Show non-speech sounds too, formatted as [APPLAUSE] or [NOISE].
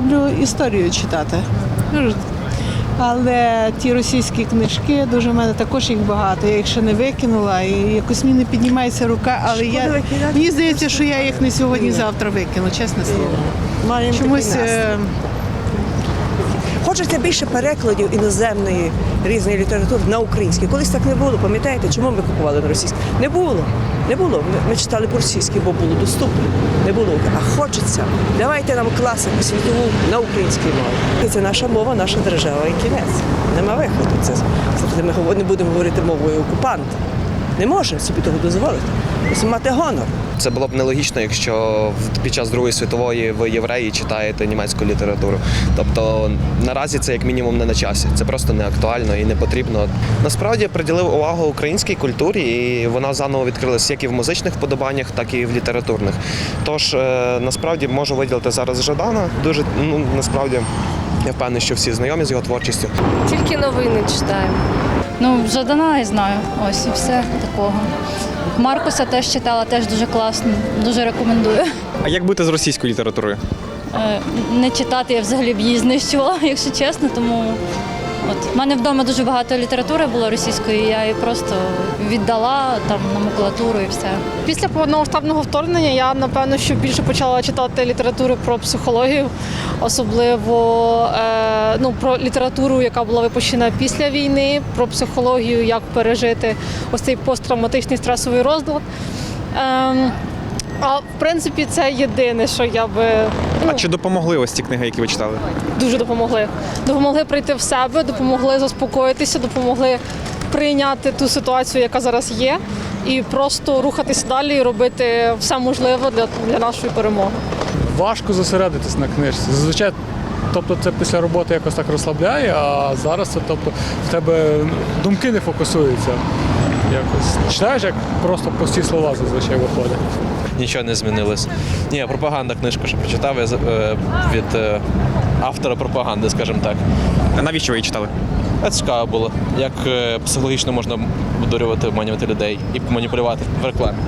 люблю історію читати. Але ті російські книжки, дуже в мене також їх багато. Я їх ще не викинула, і якось мені не піднімається рука, але я викидати? мені здається, що я їх не сьогодні-завтра викину, чесне слово. Чомусь е, Хочеться більше перекладів іноземної різної літератури на українській. Колись так не було, пам'ятаєте, чому ми купували на російській? Не було. Не було. Ми, читали по-російськи, бо було доступно. Не було. А хочеться. Давайте нам класику світову на українській мові. І це наша мова, наша держава і кінець. Нема виходу. Це ми не будемо говорити мовою окупанта. Не можемо собі того дозволити. Мати гонор. Це було б нелогічно, якщо в- під час Другої світової ви євреї читаєте німецьку літературу. Тобто наразі це як мінімум не на часі. Це просто не актуально і не потрібно. Насправді я приділив увагу українській культурі, і вона заново відкрилась як і в музичних вподобаннях, так і в літературних. Тож е, насправді можу виділити зараз Жадана. Дуже ну насправді я впевнений, що всі знайомі з його творчістю. Тільки новини читаємо. Ну, Жадана я знаю. Ось і все такого. Маркуса теж читала, теж дуже класно, дуже рекомендую. А як бути з російською літературою? Е, Не читати я взагалі б її знищувала, [LAUGHS] якщо чесно, тому от в мене вдома дуже багато літератури було російської, я її просто віддала там на макулатуру і все. Після повномасштабного вторгнення я напевно що більше почала читати літературу про психологію, особливо е, ну, про літературу, яка була випущена після війни, про психологію, як пережити ось цей посттравматичний стресовий розлад. Ем, а в принципі, це єдине, що я би ну, А чи допомогли ось ці книги, які ви читали? дуже допомогли. Допомогли прийти в себе, допомогли заспокоїтися, допомогли прийняти ту ситуацію, яка зараз є, і просто рухатися далі і робити все можливе для, для нашої перемоги. важко зосередитись на книжці. Зазвичай, тобто, це після роботи якось так розслабляє, а зараз це тобто в тебе думки не фокусуються. Якось читаєш, як просто прості слова зазвичай виходять. Нічого не змінилось. Ні, пропаганда книжку, що прочитав я е, від е, автора пропаганди, скажімо так. А навіщо ви її читали? Це цікаво було, як е, психологічно можна обдурювати, обманювати людей і маніпулювати в рекламі.